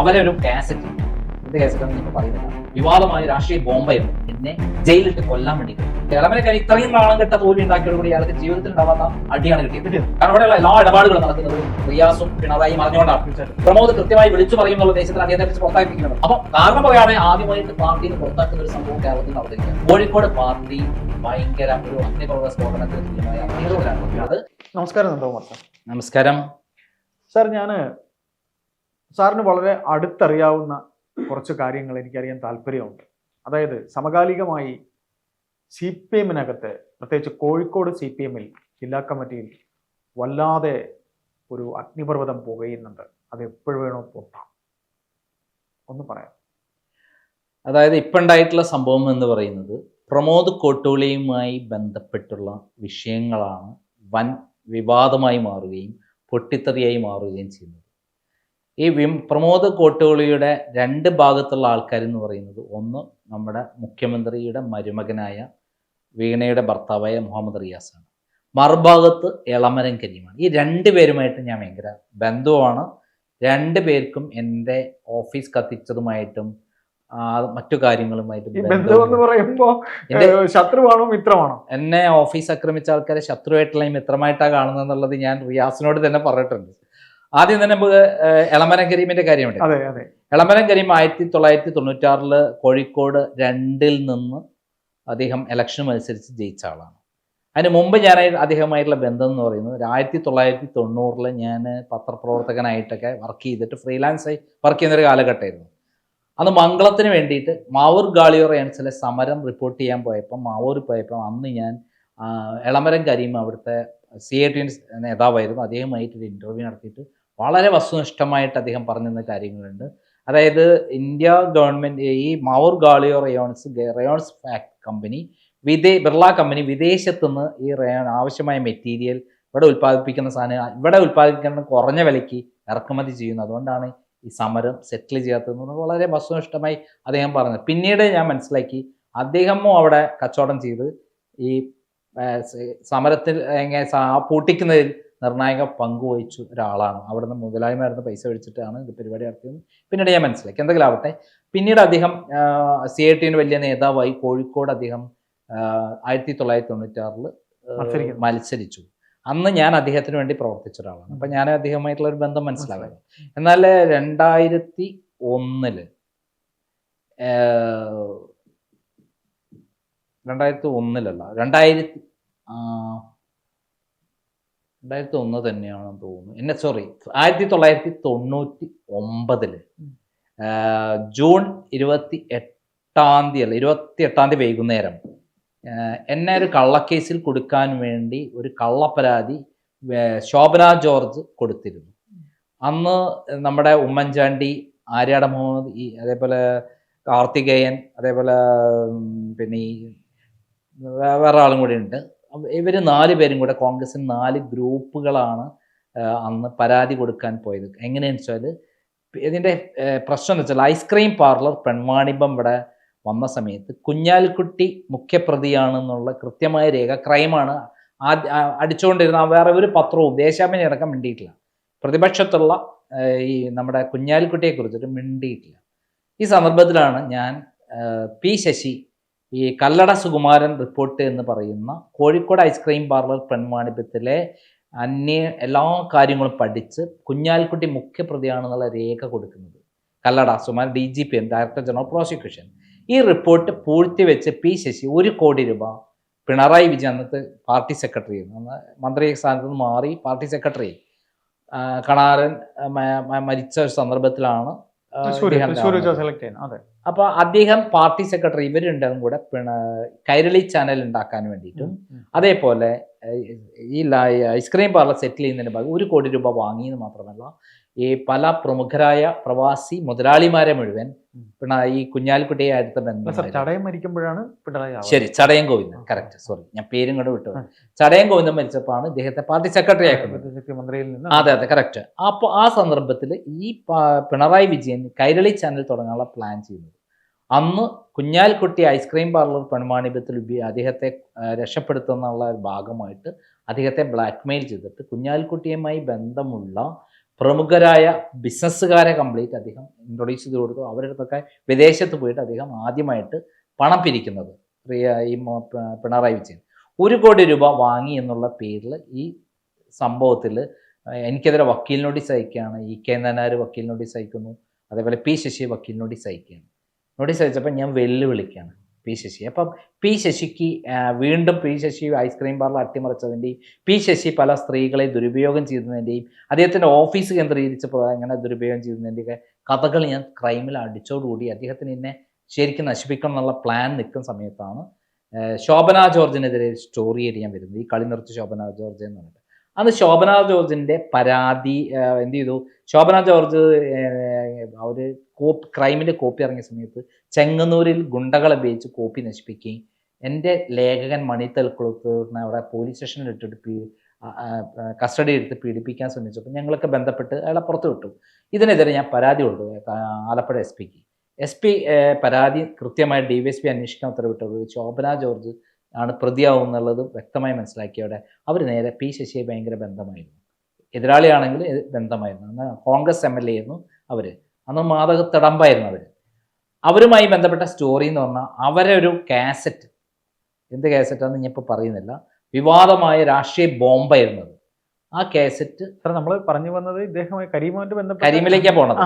അവരെ ഒരു കാസറ്റ് എന്ത് കാസറ്റ് ഇപ്പൊ പറയുന്നില്ല. വിവാദമായ രാഷ്ട്രീയ ബോംബായിരുന്നു എന്നെ ജയിലിട്ട് കൊല്ലാൻ വേണ്ടി ഇളമനക്കാരി ഇത്രയും നാളം കെട്ട തോൽവി ഉണ്ടാക്കിയോടുകൂടി അയാൾക്ക് ജീവിതത്തിൽ ഉണ്ടാവാത്ത അടിയാണ് കിട്ടിയത്. കാരണം അവിടെയുള്ള എല്ലാ ഇടപാടുകളും നടക്കുന്നത് റിയാസും പിണറായിയും അറിഞ്ഞുകൊണ്ടാണ്. പ്രമോദ് കൃത്യമായി വിളിച്ചു പറയുന്നുള്ള ദേശത്തിൽ അദ്ദേഹത്തെ വെച്ച് പുറത്താക്കിയിരിക്കുന്നത്. അപ്പൊ കാരണം പറയാതെ ആദ്യമായിട്ട് പാർട്ടിയിൽ പുറത്താക്കുന്ന ഒരു സംഭവം കേരളത്തിൽ നടന്നിരിക്കുക കോഴിക്കോട് പാർട്ടി ഭയങ്കര ഒരു അഗ്നിപർവത സ്ഫോടനത്തിന് തുല്യമായ അത് നമസ്കാരം നമസ്കാരം. സാർ ഞാൻ സാറിന് വളരെ അടുത്തറിയാവുന്ന കുറച്ച് കാര്യങ്ങൾ എനിക്കറിയാൻ താല്പര്യമുണ്ട്. അതായത് സമകാലികമായി സി പി എമ്മിനകത്ത് പ്രത്യേകിച്ച് കോഴിക്കോട് സി പി എമ്മിൽ ജില്ലാ കമ്മിറ്റിയിൽ വല്ലാതെ ഒരു അഗ്നിപർവതം പുകയുന്നുണ്ട്. അത് എപ്പോഴും വേണോ പൊട്ടാം. ഒന്ന് പറയാം. അതായത് ഇപ്പം ഉണ്ടായിട്ടുള്ള സംഭവം എന്ന് പറയുന്നത് പ്രമോദ് കോട്ടൂളിയുമായി ബന്ധപ്പെട്ടുള്ള വിഷയങ്ങളാണ് വൻ വിവാദമായി മാറുകയും പൊട്ടിത്തെറിയായി മാറുകയും ചെയ്യുന്നത്. ഈ വിം പ്രമോദ് കോട്ടുകളിയുടെ രണ്ട് ഭാഗത്തുള്ള ആൾക്കാർ എന്ന് പറയുന്നത് ഒന്ന് നമ്മുടെ മുഖ്യമന്ത്രിയുടെ മരുമകനായ വീണയുടെ ഭർത്താവായ മുഹമ്മദ് റിയാസാണ്. മറുഭാഗത്ത് എളമരം കരീമാണ്. ഈ രണ്ട് പേരുമായിട്ട് ഞാൻ ഭയങ്കര ബന്ധുവാണ്. രണ്ട് പേർക്കും എന്റെ ഓഫീസ് കത്തിച്ചതുമായിട്ടും മറ്റു കാര്യങ്ങളുമായിട്ടും ഈ ബന്ധം എന്ന് ബന്ധമുണ്ട്. പറയുമ്പോ എന്റെ- ഏഹ്, ശത്രുവാണോ മിത്രമാണോ? എന്നെ ഓഫീസ് ആക്രമിച്ച ആൾക്കാരെ ശത്രുവായിട്ടുള്ള മിത്രമായിട്ടാണ് കാണുന്നത് എന്നുള്ളത് ഞാൻ റിയാസിനോട് തന്നെ പറഞ്ഞിട്ടുണ്ട്. ആദ്യം തന്നെ നമുക്ക് എളമരം കരീമിന്റെ കാര്യമുണ്ട്. അതെ അതെ. എളമരം കരീം ആയിരത്തി തൊള്ളായിരത്തി തൊണ്ണൂറ്റാറിൽ കോഴിക്കോട് രണ്ടിൽ നിന്ന് അദ്ദേഹം ഇലക്ഷൻ മത്സരിച്ച് ജയിച്ച ആളാണ്. അതിന് മുമ്പ് ഞാൻ അദ്ദേഹമായിട്ടുള്ള ബന്ധം എന്ന് പറയുന്നത് ആയിരത്തി തൊള്ളായിരത്തി തൊണ്ണൂറിൽ ഞാൻ പത്രപ്രവർത്തകനായിട്ടൊക്കെ വർക്ക് ചെയ്തിട്ട് ഫ്രീലാൻസ് ആയി വർക്ക് ചെയ്യുന്നൊരു കാലഘട്ടമായിരുന്നു. അന്ന് മംഗളത്തിന് വേണ്ടിയിട്ട് മാവൂർ ഗാളിയോർ ഏൺസിലെ സമരം റിപ്പോർട്ട് ചെയ്യാൻ പോയപ്പോൾ മാവൂർ പോയപ്പോൾ അന്ന് ഞാൻ എളമരം കരീം അവിടുത്തെ സി ഐ ടി നേതാവായിരുന്നു. അദ്ദേഹമായിട്ടൊരു ഇന്റർവ്യൂ നടത്തിയിട്ട് വളരെ വസ്തുനിഷ്ഠമായിട്ട് അദ്ദേഹം പറഞ്ഞിരുന്ന കാര്യങ്ങളുണ്ട്. അതായത് ഇന്ത്യ ഗവൺമെന്റ് ഈ Mavoor Gwalior rayons rayons company വിദേ Birla company വിദേശത്തു നിന്ന് ഈ റയോൺ ആവശ്യമായ മെറ്റീരിയൽ ഇവിടെ ഉൽപ്പാദിപ്പിക്കുന്ന സാധനം ഇവിടെ ഉൽപ്പാദിപ്പിക്കുന്ന കുറഞ്ഞ വിലയ്ക്ക് ഇറക്കുമതി ചെയ്യുന്നു. അതുകൊണ്ടാണ് ഈ സമരം സെറ്റിൽ ചെയ്യാത്തതെന്ന് വളരെ വസ്തുനിഷ്ഠമായി അദ്ദേഹം പറഞ്ഞത്. പിന്നീട് ഞാൻ മനസ്സിലാക്കി അദ്ദേഹമോ അവിടെ കച്ചവടം ചെയ്ത് ഈ സമരത്തിൽ പൂട്ടിക്കുന്നതിൽ നിർണായക പങ്ക് വഹിച്ചു ഒരാളാണ്. അവിടുന്ന് മുതലായ്മയായിരുന്നു പൈസ മേടിച്ചിട്ടാണ് ഇത് പരിപാടി നടത്തിയത് പിന്നീട് ഞാൻ മനസ്സിലാക്കി. എന്തെങ്കിലും ആവട്ടെ? പിന്നീട് അദ്ദേഹം സി ഐ ടിന് വലിയ നേതാവായി കോഴിക്കോട് അദ്ദേഹം ആയിരത്തി തൊള്ളായിരത്തി തൊണ്ണൂറ്റാറിൽ മത്സരിച്ചു. അന്ന് ഞാൻ അദ്ദേഹത്തിന് വേണ്ടി പ്രവർത്തിച്ച ഒരാളാണ്. അപ്പം ഞാൻ അദ്ദേഹമായിട്ടുള്ള ഒരു ബന്ധം മനസ്സിലാകും എന്നാൽ രണ്ടായിരത്തി ഒന്നിൽ രണ്ടായിരത്തി ഒന്നിലല്ല രണ്ടായിരത്തി രണ്ടായിരത്തി ഒന്ന് തന്നെയാണെന്ന് തോന്നുന്നു. എന്നെ സോറി ആയിരത്തി തൊള്ളായിരത്തി തൊണ്ണൂറ്റി ഒമ്പതിൽ ജൂൺ ഇരുപത്തി എട്ടാം തീയതി അല്ല ഇരുപത്തി എട്ടാം തീയതി വൈകുന്നേരം എന്നെ ഒരു കള്ളക്കേസിൽ കൊടുക്കാൻ വേണ്ടി ഒരു കള്ളപ്പരാതി ശോഭന ജോർജ് കൊടുത്തിരുന്നു. അന്ന് നമ്മുടെ ഉമ്മൻചാണ്ടി ആര്യാട മുഹമ്മദ് ഈ അതേപോലെ കാർത്തികേയൻ അതേപോലെ പിന്നെ ഈ വേറെ ആളും കൂടി ഉണ്ട്. ഇവർ നാല് പേരും കൂടെ കോൺഗ്രസിന് നാല് ഗ്രൂപ്പുകളാണ് അന്ന് പരാതി കൊടുക്കാൻ പോയത്. എങ്ങനെയാണെന്ന് വെച്ചാൽ ഇതിന്റെ പ്രശ്നം എന്ന് വെച്ചാൽ ഐസ്ക്രീം പാർലർ പെൺവാണിഭം ഇവിടെ വന്ന സമയത്ത് കുഞ്ഞാലിക്കുട്ടി മുഖ്യപ്രതിയാണെന്നുള്ള കൃത്യമായ രേഖ ക്രൈമാണ് ആദ്യ അടിച്ചുകൊണ്ടിരുന്ന വേറെ ഒരു പത്രവും ദേശാഭിനി അടക്കം മിണ്ടിയിട്ടില്ല. പ്രതിപക്ഷത്തുള്ള ഈ നമ്മുടെ കുഞ്ഞാലിക്കുട്ടിയെ കുറിച്ചിട്ട് മിണ്ടിയിട്ടില്ല. ഈ സന്ദർഭത്തിലാണ് ഞാൻ പി ശശി ഈ കല്ലട സുകുമാരൻ റിപ്പോർട്ട് എന്ന് പറയുന്ന കോഴിക്കോട് ഐസ്ക്രീം പാർലർ പെൺവാണിഭത്തിലെ അന്യ എല്ലാ കാര്യങ്ങളും പഠിച്ച് കുഞ്ഞാലിക്കുട്ടി മുഖ്യപ്രതിയാണെന്നുള്ള രേഖ കൊടുക്കുന്നത്. Kallada Sukumaran D G P M director general prosecution ഈ റിപ്പോർട്ട് പൂഴ്ത്തിവെച്ച് പി ശശി ഒരു കോടി രൂപ പിണറായി വിജയൻ അന്നത്തെ പാർട്ടി സെക്രട്ടറി മന്ത്രി സ്ഥാനത്ത് നിന്ന് മാറി പാർട്ടി സെക്രട്ടറി കണാരൻ മരിച്ച ഒരു സന്ദർഭത്തിലാണ്. സെലക്ട് ചെയ്യുന്നത്. അതെ. അപ്പൊ അദ്ദേഹം പാർട്ടി സെക്രട്ടറി ഇവരുണ്ടും കൂടെ പിണ കൈരളി ചാനൽ ഉണ്ടാക്കാൻ വേണ്ടിയിട്ടും അതേപോലെ ഈ ഐസ്ക്രീം പാർലർ സെറ്റിൽ ചെയ്യുന്നതിന് ഭാഗം ഒരു കോടി രൂപ വാങ്ങിയെന്ന് മാത്രമല്ല ഈ പല പ്രമുഖരായ പ്രവാസി മുതലാളിമാരെ മുഴുവൻ ഉം. പിണ ഈ കുഞ്ഞാലിക്കുട്ടിയെ അടുത്ത ബന്ധം ചടയം മരിക്കുമ്പോഴാണ് പിണറായി. ശരി ചടയം ഗോവിന്ദൻ കറക്റ്റ് സോറി ഞാൻ പേരും കൂടെ വിട്ടു. ചടയം ഗോവിന്ദൻ മരിച്ചപ്പോഴാണ് ഇദ്ദേഹത്തെ പാർട്ടി സെക്രട്ടറി ആക്കുന്നത്. അതെ അതെ കറക്റ്റ് അപ്പോൾ ആ സന്ദർഭത്തിൽ ഈ പിണറായി വിജയൻ കൈരളി ചാനൽ തുടങ്ങാനുള്ള പ്ലാൻ ചെയ്യുന്നത് അന്ന് കുഞ്ഞാൽക്കുട്ടി ഐസ്ക്രീം പാർലർ പെൺമാണിപത്തിൽ അദ്ദേഹത്തെ രക്ഷപ്പെടുത്തുന്നുള്ള ഭാഗമായിട്ട് അദ്ദേഹത്തെ ബ്ലാക്ക്മെയിൽ ചെയ്തിട്ട് കുഞ്ഞാൽക്കുട്ടിയുമായി ബന്ധമുള്ള പ്രമുഖരായ ബിസിനസ്സുകാരെ കംപ്ലീറ്റ് അദ്ദേഹം ഇൻട്രൊഡ്യൂസ് ചെയ്ത് കൊടുത്തു. അവരുടെ അടുത്തൊക്കെ വിദേശത്ത് പോയിട്ട് അദ്ദേഹം ആദ്യമായിട്ട് പണം പിരിക്കുന്നത് ഈ പിണറായി വിജയൻ. ഒരു കോടി രൂപ വാങ്ങി എന്നുള്ള പേരിൽ ഈ സംഭവത്തിൽ എനിക്കെതിരെ വക്കീൽ നോട്ടീസ് ഇ കെ നായർ വക്കീൽ നോട്ടീസ് അയക്കുന്നു അതേപോലെ പി ശശി വക്കീൽ നോട്ടീസ് നോട്ടീസ് അയച്ചപ്പോൾ ഞാൻ വെല്ലുവിളിക്കുകയാണ്. പി ശശി. അപ്പം പി ശശിക്ക് വീണ്ടും P Sasi ice cream parlour അട്ടിമറിച്ചതിന്റെയും P Sasi പല സ്ത്രീകളെ ദുരുപയോഗം ചെയ്തതിന്റെയും അദ്ദേഹത്തിന്റെ ഓഫീസ് കേന്ദ്രീകരിച്ച് അങ്ങനെ ദുരുപയോഗം ചെയ്തതിന്റെയൊക്കെ കഥകൾ ഞാൻ ക്രൈമിൽ അടിച്ചോടുകൂടി അദ്ദേഹത്തിന് എന്നെ ശരിക്കും നശിപ്പിക്കണം എന്നുള്ള പ്ലാൻ നിൽക്കുന്ന സമയത്താണ് ശോഭന ജോർജിനെതിരെ സ്റ്റോറി ഞാൻ വരുന്നത്. ഈ കളി നിർത്തി ശോഭന ജോർജ് എന്ന് പറഞ്ഞിട്ട്. അന്ന് ശോഭന ജോർജിന്റെ പരാതി എന്ത് ചെയ്തു? ശോഭന ജോർജ് അവർ കോപ്പ് ക്രൈമിന്റെ കോപ്പി ഇറങ്ങിയ സമയത്ത് ചെങ്ങന്നൂരിൽ ഗുണ്ടകളെ ഉപയോഗിച്ച് കോപ്പി നശിപ്പിക്കുകയും എന്റെ ലേഖകൻ മണി തെൽക്കുളത്തൂരിനെ അവിടെ പോലീസ് സ്റ്റേഷനിൽ ഇട്ടിട്ട് പീ കസ്റ്റഡി എടുത്ത് പീഡിപ്പിക്കാൻ ശ്രമിച്ചപ്പോൾ ഞങ്ങളൊക്കെ ബന്ധപ്പെട്ട് അയാളെ പുറത്തു വിട്ടു. ഇതിനെതിരെ ഞാൻ പരാതി കൊടുത്തു ആലപ്പുഴ എസ് പിക്ക് എസ് പി പരാതി കൃത്യമായി ഡി വൈ എസ് പി അന്വേഷിക്കാൻ ഉത്തരവിട്ടത് ശോഭന ജോർജ് ആണ്. പ്രതിയാവും എന്നുള്ളത് വ്യക്തമായി മനസ്സിലാക്കിയവിടെ അവർ നേരെ പി ശശിയെ ഭയങ്കര ബന്ധമായിരുന്നു. എതിരാളിയാണെങ്കിൽ ബന്ധമായിരുന്നു. കോൺഗ്രസ് എം എൽ എ ആയിരുന്നു അവർ അന്ന് മാതക തിടമ്പായിരുന്നു അവർ അവരുമായി ബന്ധപ്പെട്ട സ്റ്റോറി എന്ന് പറഞ്ഞാൽ അവരെ ഒരു കാസറ്റ് എന്ത് കാസറ്റാന്ന് ഞാൻ ഇപ്പോൾ പറയുന്നില്ല. വിവാദമായ രാഷ്ട്രീയ ബോംബായിരുന്നു അത് ആ കാസറ്റ് സാർ നമ്മൾ പറഞ്ഞു വന്നത് ഇദ്ദേഹമായി കരീമുമായിട്ട് ബന്ധപ്പെട്ട് കരീമിലേക്കാണ് പോണത്.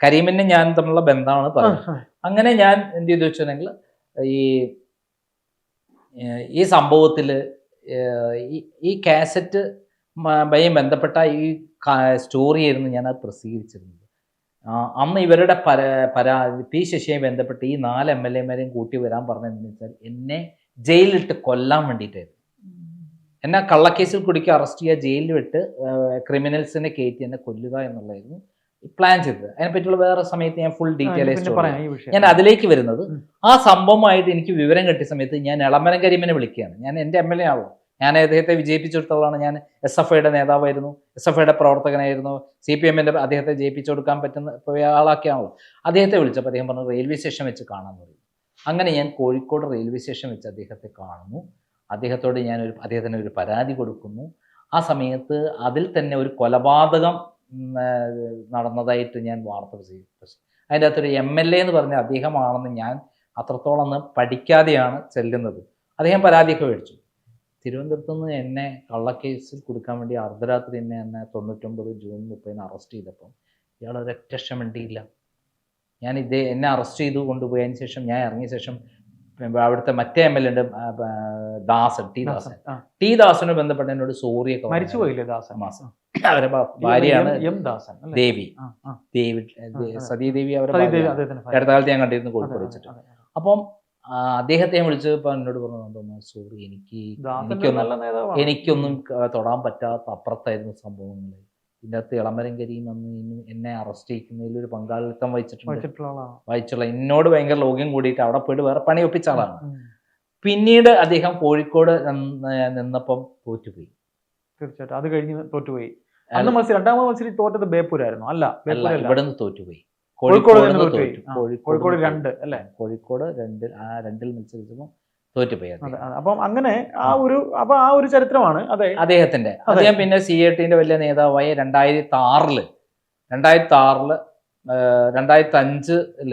കരീമിന് ഞാൻ തമ്മിലുള്ള ബന്ധമാണ് പറഞ്ഞത്. അങ്ങനെ ഞാൻ എന്ത് ചെയ്തു വെച്ചിട്ടുണ്ടെങ്കിൽ ഈ ഈ സംഭവത്തിൽ ഈ കാസറ്റ് ബന്ധപ്പെട്ട ഈ സ്റ്റോറിയായിരുന്നു ഞാൻ അത് പ്രസിദ്ധീകരിച്ചിരുന്നത്. അന്ന് ഇവരുടെ പര പരാതി പി ശശിയെ ബന്ധപ്പെട്ട് ഈ നാല് എം എൽ എമാരെയും കൂട്ടി വരാൻ പറഞ്ഞതെന്ന് വെച്ചാൽ എന്നെ ജയിലിലിട്ട് കൊല്ലാൻ വേണ്ടിയിട്ടായിരുന്നു. എന്നെ കള്ളക്കേസിൽ കുടിക്കുക അറസ്റ്റ് ചെയ്യുക ജയിലിൽ വിട്ട് ക്രിമിനൽസിനെ കയറ്റി എന്നെ കൊല്ലുക എന്നുള്ളതായിരുന്നു പ്ലാൻ ചെയ്തത്. അതിനെപ്പറ്റിയുള്ള വേറെ സമയത്ത് ഞാൻ ഫുൾ ഡീറ്റെയിൽ ഞാൻ അതിലേക്ക് വരുന്നത്. ആ സംഭവമായിട്ട് എനിക്ക് വിവരം കിട്ടിയ സമയത്ത് ഞാൻ എളമരം കരീമിനെ വിളിക്കുകയാണ്. ഞാൻ എന്റെ എം എൽ എ ആണല്ലോ. ഞാൻ അദ്ദേഹത്തെ വിജയിപ്പിച്ചെടുത്തോളാണ് ഞാൻ എസ് എഫ് ഐയുടെ നേതാവായിരുന്നു എസ് എഫ് ഐയുടെ പ്രവർത്തകനായിരുന്നു സി പി എമ്മിന്റെ അദ്ദേഹത്തെ ജയിപ്പിച്ചു കൊടുക്കാൻ പറ്റുന്ന ആളാക്കിയാണല്ലോ. അദ്ദേഹത്തെ വിളിച്ചപ്പോൾ അദ്ദേഹം പറഞ്ഞു റെയിൽവേ സ്റ്റേഷൻ വെച്ച് കാണാമെന്ന് പറയും. അങ്ങനെ ഞാൻ കോഴിക്കോട് റെയിൽവേ സ്റ്റേഷൻ വെച്ച് അദ്ദേഹത്തെ കാണുന്നു. അദ്ദേഹത്തോട് ഞാൻ ഒരു അദ്ദേഹത്തിന് ഒരു പരാതി കൊടുക്കുന്നു. ആ സമയത്ത് അതിൽ തന്നെ ഒരു കൊലപാതകം നടന്നതായിട്ട് ഞാൻ വാർത്ത പ്രസിദ്ധീകരിച്ചു അതിന്റെ അകത്തൊരു എം എൽ എ എന്ന് പറഞ്ഞ അദ്ദേഹമാണെന്ന് ഞാൻ അത്രത്തോളം പഠിക്കാതെയാണ് ചെല്ലുന്നത്. അദ്ദേഹം പരാതിയൊക്കെ മേടിച്ചു. തിരുവനന്തപുരത്ത് നിന്ന് എന്നെ കള്ളക്കേസിൽ കൊടുക്കാൻ വേണ്ടി അർദ്ധരാത്രി എന്നെ എന്നെ തൊണ്ണൂറ്റൊമ്പത് ജൂൺ മുപ്പതിന് അറസ്റ്റ് ചെയ്തപ്പം ഇയാൾ ഒരൊറ്റ ക്ഷമണ്ടിയില്ല ഞാൻ ഇതേ എന്നെ അറസ്റ്റ് ചെയ്തു കൊണ്ടുപോയതിന് ശേഷം ഞാൻ ഇറങ്ങിയ ശേഷം അവിടുത്തെ മറ്റേ M L A Dasan T Dasan. T ദാസന് ബന്ധപ്പെട്ട് എന്നോട് സോറിയൊക്കെ മരിച്ചുപോയില്ലേ ദാസൻ മാസം അവരെ ഭാര്യയാണ്? ദേവി. ദേവി സതീദേവി അവരെ സതീദേവി ഭാര്യയാണ്. അടുത്ത കാലത്ത് ഞാൻ കണ്ടിരുന്നു കോഴിക്കോട് വെച്ചിട്ട്. അപ്പം അദ്ദേഹത്തെ വിളിച്ചപ്പോൾ എന്നോട് പറഞ്ഞു സോറി എനിക്ക് എനിക്കൊന്നും. എനിക്കൊന്നും തൊടാൻ പറ്റാത്ത അപ്പുറത്തായിരുന്നു സംഭവങ്ങൾ ഇതിന്റെ അകത്ത് ഇളമരം എന്നെ അറസ്റ്റ് ചെയ്യിക്കുന്നതിൽ ഒരു പങ്കാളിത്തം വഹിച്ചിട്ടുണ്ട്. വഹിച്ചുള്ള എന്നോട് ഭയങ്കര ലോഗ്യം കൂടിയിട്ട് അവിടെ പോയിട്ട് വേറെ പണി ഒപ്പിച്ച ആളാണ്. പിന്നീട് അദ്ദേഹം കോഴിക്കോട് നിന്ന് നിന്നപ്പം തോറ്റുപോയി. തീർച്ചയായിട്ടും. അത് കഴിഞ്ഞ് തോറ്റുപോയി. അന്ന് മത്സരം രണ്ടാമത് മത്സരം തോറ്റത് ബേപ്പൂരായിരുന്നു. അല്ല അല്ല ബേപ്പൂരല്ല. ഇവിടെ നിന്ന് തോറ്റുപോയി. കോഴിക്കോട് രണ്ട് അല്ലേ? കോഴിക്കോട് രണ്ടിൽ ആ രണ്ടിൽ മത്സരിച്ചപ്പോൾ തോറ്റുപോയി. അപ്പം അങ്ങനെ ആ ഒരു അപ്പൊ ആ ഒരു ചരിത്രമാണ് അതെ. അദ്ദേഹത്തിന്റെ. അദ്ദേഹം പിന്നെ സി എ ടിന്റെ വലിയ നേതാവായി രണ്ടായിരത്തി ആറിൽ രണ്ടായിരത്തി ആറിൽ രണ്ടായിരത്തി അഞ്ചിൽ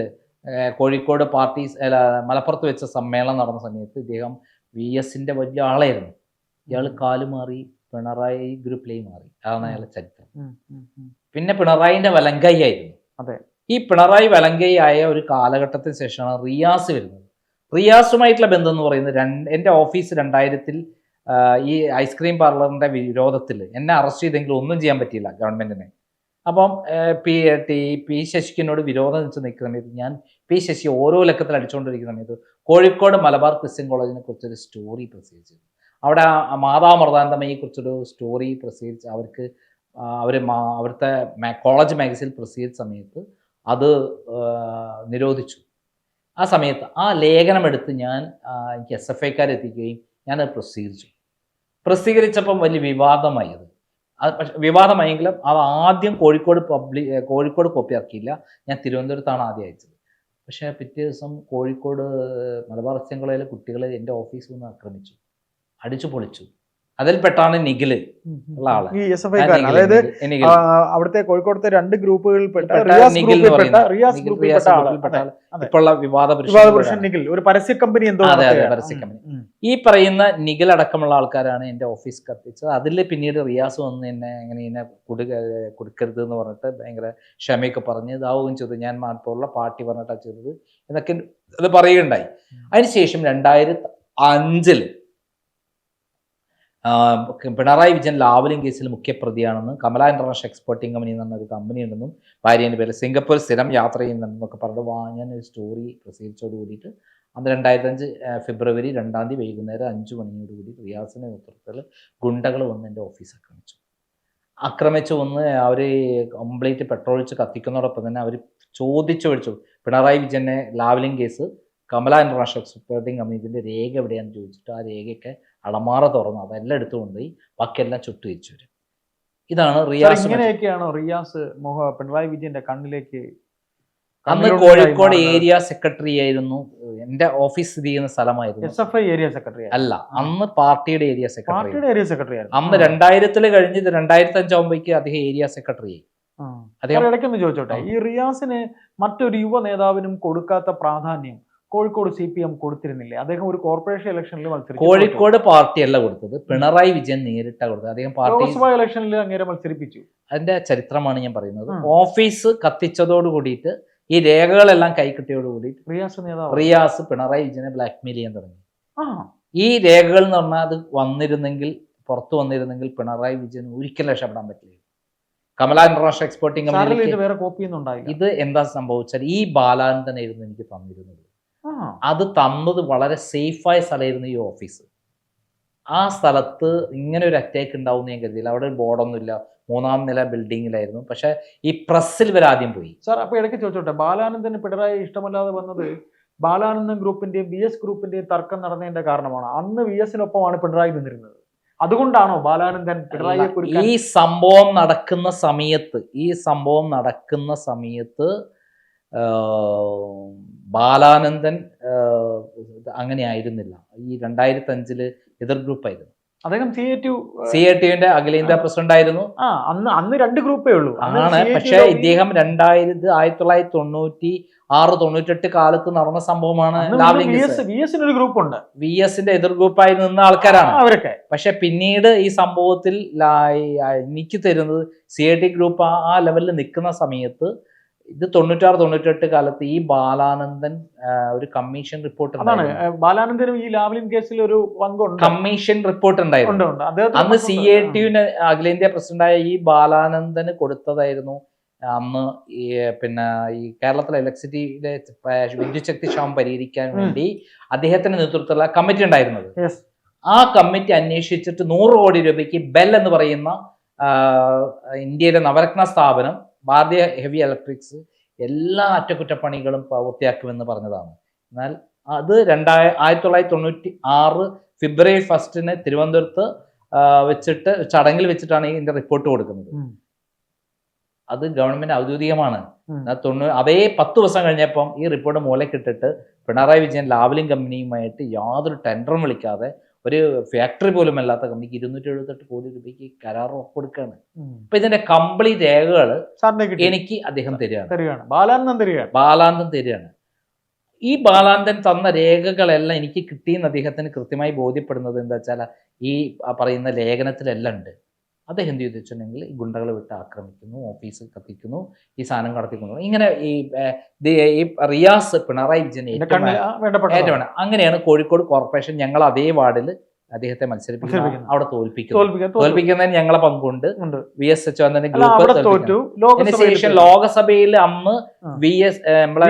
കോഴിക്കോട് പാർട്ടി മലപ്പുറത്ത് വെച്ച സമ്മേളനം നടന്ന സമയത്ത് ഇദ്ദേഹം വി എസിന്റെ വലിയ ആളായിരുന്നു. ഇയാൾ കാലുമാറി പിണറായി ഗ്രൂപ്പിലേക്ക് മാറി. അതാണ് അയാളുടെ ചരിത്രം. പിന്നെ പിണറായിന്റെ വലങ്കൈ ആയിരുന്നു. അതെ. ഈ പിണറായി വലങ്കയായ ഒരു കാലഘട്ടത്തിന് ശേഷമാണ് റിയാസ് വരുന്നത്. റിയാസുമായിട്ടുള്ള ബന്ധം എന്ന് പറയുന്നത് രണ്ട് എന്റെ ഓഫീസ് രണ്ടായിരത്തിൽ ഈ ഐസ്ക്രീം പാർലറിന്റെ വിരോധത്തിൽ എന്നെ അറസ്റ്റ് ചെയ്തെങ്കിലും ഒന്നും ചെയ്യാൻ പറ്റിയില്ല ഗവൺമെന്റിനെ. അപ്പം പി ടി പി ശശിക്കിനോട് വിരോധം വെച്ച് നിൽക്കുന്ന സമയത്ത് ഞാൻ പി ശശി ഓരോ ലക്കത്തിൽ അടിച്ചുകൊണ്ടിരിക്കുന്ന സമയത്ത് കോഴിക്കോട് മലബാർ ക്രിസ്ത്യൻ കോളേജിനെ കുറിച്ചൊരു സ്റ്റോറി പ്രസിദ്ധീകരിച്ചു. അവിടെ ആ മാതാമൃതാന്തമയെ കുറിച്ചൊരു സ്റ്റോറി പ്രസിദ്ധീകരിച്ച് അവർക്ക് അവർ അവിടുത്തെ കോളേജ് മാഗസിൻ പ്രസിദ്ധീകരിച്ച സമയത്ത് അത് നിരോധിച്ചു. ആ സമയത്ത് ആ ലേഖനമെടുത്ത് ഞാൻ എനിക്ക് എസ് എഫ് ഐക്കാർ എത്തിക്കുകയും ഞാനത് പ്രസിദ്ധീകരിച്ചു. പ്രസിദ്ധീകരിച്ചപ്പം വലിയ വിവാദമായി അത്. അത് പക്ഷെ വിവാദമായെങ്കിലും അത് ആദ്യം കോഴിക്കോട് പബ്ലി കോഴിക്കോട് കോപ്പി ആക്കിയില്ല ഞാൻ തിരുവനന്തപുരത്താണ് ആദ്യം അയച്ചത്. പക്ഷേ പിറ്റേ ദിവസം കോഴിക്കോട് മലബാർ ക്രിസ്ത്യൻ കുട്ടികളെ എന്റെ ഓഫീസിൽ നിന്ന് ആക്രമിച്ചു. അടിച്ചു പൊളിച്ചു. അതിൽപ്പെട്ടാണ് നിഖിൽ ഉള്ള ആൾ. ഈ എസ് എഫ് ആ ഐക്കാരൻ നിഖിൽ, അതായത്. അവിടുത്തെ കോഴിക്കോടത്തെ രണ്ട് ഗ്രൂപ്പുകളിൽ റിയാസ് നിഖിൽ എന്ന് ഗ്രൂപ്പിൽപ്പെട്ട പറയുന്ന- റിയാസ് നിഖിൽ ഗ്രൂപ്പിൽപ്പെട്ട റിയാസ് ആൾ ഗ്രൂപ്പിൽപ്പെട്ട അതെ, ആൾ. അതെ. ഇപ്പോഴുള്ള വിവാദ വിവാദ പുരുഷൻ പുരുഷൻ നിഖിൽ ഒരു പരസ്യ കമ്പനി എന്തോ അതെ, അതെ, നടത്തുകയാണ്. പരസ്യ കമ്പനി. ഉം. ഈ പറയുന്ന നിഖിൽ അടക്കമുള്ള ആൾക്കാരാണ് എന്റെ ഓഫീസ് കത്തിച്ചത് അതിൽ പിന്നീട് റിയാസ് വന്ന് എന്നെ എങ്ങനെ ഇങ്ങനെ കൊടുക്ക കൊടുക്കരുത് എന്ന് പറഞ്ഞിട്ട് ഭയങ്കര ക്ഷമയൊക്കെ പറഞ്ഞ് ഇതാവുകയും ചെയ്തു ഞാൻ മാത്രമുള്ള പാർട്ടി പറഞ്ഞിട്ടാണ് ചെയ്തത് എന്നൊക്കെ അത് പറയുകയുണ്ടായി അതിനുശേഷം രണ്ടായിരത്തി അഞ്ചിൽ പിണറായി വിജയൻ ലാവലിംഗ് കേസിൽ മുഖ്യപ്രതിയാണെന്ന് കമല ഇന്റർനാഷണൽ എക്സ്പോർട്ടിംഗ് കമ്പനി എന്ന് പറഞ്ഞൊരു കമ്പനി ഉണ്ടെന്നും ഭാര്യേന്റെ പേര് സിംഗപ്പൂർ സ്ഥിരം യാത്ര ചെയ്യുന്നുണ്ടെന്നൊക്കെ പറഞ്ഞിട്ട് വാങ്ങാൻ ഒരു സ്റ്റോറി പ്രസിദ്ധിച്ചോട് കൂടിയിട്ട് അന്ന് രണ്ടായിരത്തി അഞ്ച് ഫെബ്രുവരി രണ്ടാം തീയതി വൈകുന്നേരം അഞ്ച് മണിയോട് കൂടി റിയാസിന്റെ നേതൃത്വത്തിൽ ഗുണ്ടകൾ വന്ന് എന്റെ ഓഫീസ് ആക്രമിച്ചു. ആക്രമിച്ചു വന്ന് അവർ കംപ്ലീറ്റ് പെട്രോൾ ഒഴിച്ച് കത്തിക്കുന്നതോടൊപ്പം തന്നെ അവർ ചോദിച്ചു മേടിച്ചു പിണറായി വിജയനെ Lavalin case Kamala international exporting company ഇതിന്റെ രേഖ എവിടെയാണെന്ന് ചോദിച്ചിട്ട് ആ രേഖയൊക്കെ അളമാറ തുറന്ന്. അതെല്ലാം എടുത്തുകൊണ്ട് പോയി ബാക്കിയെല്ലാം ചുട്ടു വെച്ചു വരും ഇതാണ് റിയാസ് ഇങ്ങനെയൊക്കെയാണോ റിയാസ് പിണറായി വിജയന്റെ കണ്ണിലേക്ക് അന്ന് കോഴിക്കോട് ഏരിയ സെക്രട്ടറി ആയിരുന്നു. എന്റെ ഓഫീസ് സ്ഥിതി ചെയ്യുന്ന സ്ഥലമായിരുന്നു. S F I area secretary അല്ല അന്ന് പാർട്ടിയുടെ ഏരിയ സെക്രട്ടറി പാർട്ടിയുടെ ഏരിയ സെക്രട്ടറി ആയിരുന്നു. അന്ന് രണ്ടായിരത്തിൽ കഴിഞ്ഞ് രണ്ടായിരത്തി അഞ്ചാകുമ്പോഴേക്ക് അദ്ദേഹം ഏരിയ സെക്രട്ടറി ആയി. ഇടയ്ക്കൊന്ന് ചോദിച്ചോട്ടെ ഈ റിയാസിന് മറ്റൊരു യുവ നേതാവിനും കൊടുക്കാത്ത പ്രാധാന്യം കോഴിക്കോട് സി പി എം കൊടുത്തിരുന്നില്ലേ? അദ്ദേഹം ഒരു കോർപ്പറേഷൻ ഇലക്ഷനിൽ മത്സരിച്ചു കോഴിക്കോട് പാർട്ടിയല്ല കൊടുത്തത്. പിണറായി വിജയൻ നേരിട്ടാണ് കൊടുത്തത്. അദ്ദേഹം പാർട്ടി ലോക്സഭാ ഇലക്ഷനിൽ അങ്ങേരെ മത്സരിപ്പിച്ചു. അതിന്റെ ചരിത്രമാണ് ഞാൻ പറയുന്നത്. ഓഫീസ് കത്തിച്ചതോട് കൂടിയിട്ട് ഈ രേഖകളെല്ലാം കൈ കിട്ടിയോട് കൂടിയിട്ട് റിയാസ് നേതാവ്. റിയാസ് പിണറായി വിജയനെ ബ്ലാക്ക്മെയിൽ ചെയ്യാൻ തുടങ്ങി. ഈ രേഖകൾ എന്ന് പറഞ്ഞാൽ അത് വന്നിരുന്നെങ്കിൽ പുറത്തു വന്നിരുന്നെങ്കിൽ പിണറായി വിജയൻ ഒരിക്കലും രക്ഷപ്പെടാൻ പറ്റില്ല. കമല ഇന്റർനാഷണൽ എക്സ്പോർട്ടിംഗ് കമ്പനിയിലേക്ക് ഇത് വേറെ കോപ്പി ഒന്നും ഉണ്ടായില്ല. ഇത് എന്താ സംഭവിച്ചാൽ ഈ ബാലാനന്ദനായിരുന്നു എനിക്ക് തന്നിരുന്നത്. അത് തന്നത് വളരെ സേഫായ സ്ഥലമായിരുന്നു ഈ ഓഫീസ്. ആ സ്ഥലത്ത് ഇങ്ങനെ ഒരു അറ്റാക്ക് ഉണ്ടാവും ഞാൻ കരുതിയില്ല. അവിടെ ഒരു ബോർഡൊന്നുമില്ല. മൂന്നാം നില ബിൽഡിങ്ങിലായിരുന്നു. പക്ഷെ ഈ പ്രസ്സിൽ ഇവർ ആദ്യം പോയി. സാർ അപ്പൊ ഇടയ്ക്ക് ചോദിച്ചോട്ടെ? ബാലാനന്ദന് പിണറായി ഇഷ്ടമല്ലാതെ വന്നത് ബാലാനന്ദൻ ഗ്രൂപ്പിന്റെയും ബി എസ് ഗ്രൂപ്പിന്റെയും തർക്കം നടന്നതിന്റെ കാരണമാണ്. അന്ന് വി എസിനൊപ്പമാണ് പിണറായി നിന്നിരുന്നത്. അതുകൊണ്ടാണോ ബാലാനന്ദൻ പിണറായി ഈ സംഭവം നടക്കുന്ന സമയത്ത് ഈ സംഭവം നടക്കുന്ന സമയത്ത് ബാലാനന്ദൻ അങ്ങനെ ആയിരുന്നില്ല ഈ രണ്ടായിരത്തി അഞ്ചിൽ എതിർ ഗ്രൂപ്പായിരുന്നു. അദ്ദേഹം C I T U C I ടിയുടെ അഖിലേന്ത്യാ പ്രസിഡന്റ് ആയിരുന്നു ആ അന്ന് അന്ന് രണ്ട് ഗ്രൂപ്പേ ഉള്ളൂ. ആണ് പക്ഷേ ഇദ്ദേഹം രണ്ടായിരത്തി ആയിരത്തി തൊള്ളായിരത്തി തൊണ്ണൂറ്റി ആറ് തൊണ്ണൂറ്റെട്ട് കാലത്ത് നടന്ന സംഭവമാണ് ഒരു ഗ്രൂപ്പ് ഉണ്ട് വി എസിന്റെ എതിർ ഗ്രൂപ്പായി നിന്ന ആൾക്കാരാണ്. അവരൊക്കെ. പക്ഷെ പിന്നീട് ഈ സംഭവത്തിൽ എനിക്ക് തരുന്നത് സി എ ടി ഗ്രൂപ്പ് ആ ലെവലിൽ നിൽക്കുന്ന സമയത്ത് ഇത് തൊണ്ണൂറ്റാറ് തൊണ്ണൂറ്റെട്ട് കാലത്ത് ഈ ബാലാനന്ദൻ ഒരു കമ്മീഷൻ റിപ്പോർട്ട് അതാണ് ബാലാനന്ദനും ഈ ലാവ്ലിൻ കേസിൽ ഒരു പങ്കുണ്ട്. കമ്മീഷൻ റിപ്പോർട്ട് ഉണ്ടായിരുന്നു. ഉണ്ട് ഉണ്ട്. അന്ന് സി എ ടിന് അഖിലേന്ത്യാ പ്രസിഡന്റായ ഈ ബാലാനന്ദന് കൊടുത്തതായിരുന്നു. അന്ന് ഈ പിന്നെ ഈ കേരളത്തിലെ ഇലക്ട്രിസിറ്റിയിലെ വിദ്യുച്ഛക്തി ക്ഷാമം പരിഹരിക്കാൻ വേണ്ടി അദ്ദേഹത്തിന്റെ നേതൃത്വത്തിലുള്ള കമ്മിറ്റി ഉണ്ടായിരുന്നത്. ആ കമ്മിറ്റി അന്വേഷിച്ചിട്ട് നൂറ് കോടി രൂപയ്ക്ക് ബെൽ എന്ന് പറയുന്ന ഇന്ത്യയിലെ നവരത്ന സ്ഥാപനം ഭാരതീയ ഹെവി ഇലക്ട്രിക്സ് എല്ലാ അറ്റകുറ്റപ്പണികളും പൂർത്തിയാക്കുമെന്ന് പറഞ്ഞതാണ്. എന്നാൽ അത് രണ്ടായ ആയിരത്തി തൊള്ളായിരത്തി തൊണ്ണൂറ്റി ആറ് ഫെബ്രുവരി ഫസ്റ്റിന് തിരുവനന്തപുരത്ത് വെച്ചിട്ട് ചടങ്ങിൽ വെച്ചിട്ടാണ് ഇതിന്റെ റിപ്പോർട്ട് കൊടുക്കുന്നത്. അത് ഗവൺമെന്റ് ഔദ്യോഗികമാണ്. തൊണ്ണൂ അതേ പത്ത് ദിവസം കഴിഞ്ഞപ്പം ഈ റിപ്പോർട്ട് മൂലക്കിട്ടിട്ട് പിണറായി വിജയൻ ലാവലിംഗ് കമ്പനിയുമായിട്ട് യാതൊരു ടെൻഡറും വിളിക്കാതെ ഒരു ഫാക്ടറി പോലും അല്ലാത്ത കമ്പനിക്ക് ഇരുന്നൂറ്റി എഴുപത്തെട്ട് കോടി രൂപയ്ക്ക് കരാർ ഒപ്പെടുക്കാണ്. അപ്പൊ ഇതിന്റെ കംപ്ലീറ്റ് രേഖകൾ എനിക്ക് അദ്ദേഹം തരികയാണ്. ബാലാനന്ദൻ തരികയാണ്. ബാലാനന്ദൻ തരികയാണ്. ഈ ബാലാന്തൻ തന്ന രേഖകളെല്ലാം എനിക്ക് കിട്ടിയെന്ന് അദ്ദേഹത്തിന് കൃത്യമായി ബോധ്യപ്പെടുന്നത് എന്താ വെച്ചാൽ ഈ പറയുന്ന ലേഖനത്തിലെല്ലാം ഉണ്ട്. അദ്ദേഹം എന്ത് ചെയ്തു വെച്ചിട്ടുണ്ടെങ്കിൽ ഈ ഗുണ്ടകളെ വിട്ട് ആക്രമിക്കുന്നു ഓഫീസ് കത്തിക്കുന്നു ഈ സാധനം കടത്തിക്കുന്നു ഇങ്ങനെ ഈ ഈ റിയാസ് പിണറായി വിജയൻ ഏറ്റവും. അങ്ങനെയാണ് കോഴിക്കോട് കോർപ്പറേഷൻ ഞങ്ങൾ അതേ വാർഡിൽ അദ്ദേഹത്തെ മത്സരിപ്പിക്കുന്നു. അവിടെ തോൽപ്പിക്കുന്നു തോൽപ്പിക്കുന്നതിന് ഞങ്ങളെ പങ്കുണ്ട്. വി എസ് എച്ച് അതിനുശേഷം ലോകസഭയിൽ അന്ന്. വി എസ് നമ്മളെ.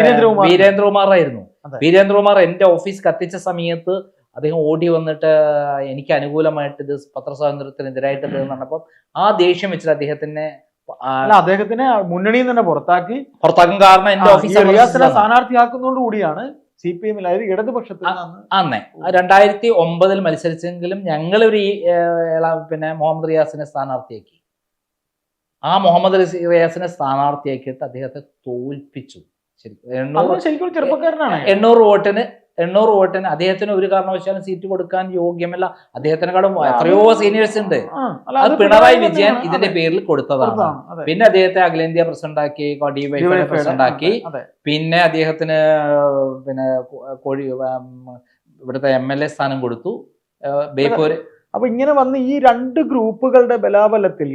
വീരേന്ദ്രകുമാറായിരുന്നു. വീരേന്ദ്രകുമാർ എന്റെ ഓഫീസ് കത്തിച്ച സമയത്ത് അദ്ദേഹം ഓടി വന്നിട്ട് എനിക്ക് അനുകൂലമായിട്ട് ഇത് പത്രസ്വാതന്ത്ര്യത്തിനെതിരായിട്ട് ഇത് പറഞ്ഞപ്പോൾ ആ ദേഷ്യം വെച്ചിട്ട് അദ്ദേഹത്തിനെ അദ്ദേഹത്തിനെ മുന്നണിയിൽ തന്നെ പുറത്താക്കി. പുറത്താക്കും കാരണം എന്റെ ഓഫീസിലെ സ്ഥാനാർത്ഥിയാക്കുന്നതോട് കൂടിയാണ് സി പി എമ്മിൽ അതായത് ഇടതുപക്ഷത്തിൽ അന്നെ രണ്ടായിരത്തി ഒമ്പതിൽ മത്സരിച്ചെങ്കിലും ഇള- പിന്നെ മുഹമ്മദ് റിയാസിനെ സ്ഥാനാർത്ഥിയാക്കി. ആ മുഹമ്മദ് റിയാസിനെ സ്ഥാനാർത്ഥിയാക്കിയിട്ട് അദ്ദേഹത്തെ തോൽപ്പിച്ചു. എണ്ണൂറ് ശരിക്കും ഒരു ചെറുപ്പക്കാരനാണ്. എണ്ണൂറ് വോട്ടിന് എണ്ണൂറ് വോട്ടിന് അദ്ദേഹത്തിന് ഒരു കാരണവശാലും സീറ്റ് കൊടുക്കാൻ യോഗ്യമല്ല. അദ്ദേഹത്തിനെക്കാളും എത്രയോ സീനിയേഴ്സ് ഉണ്ട്. അത് പിണറായി വിജയൻ ഇതിന്റെ പേരിൽ കൊടുത്തതാണ്. പിന്നെ അദ്ദേഹത്തെ അഖിലേന്ത്യാ പ്രസിഡന്റ് ആക്കി ഡിവൈഫൈ പ്രസിഡന്റ് ആക്കി പിന്നെ അദ്ദേഹത്തിന് പിന്നെ കോഴി ഇവിടുത്തെ എം എൽ എ സ്ഥാനം കൊടുത്തു. ബേപ്പൂര്. അപ്പൊ ഇങ്ങനെ വന്ന് ഈ രണ്ട് ഗ്രൂപ്പുകളുടെ ബലാബലത്തിൽ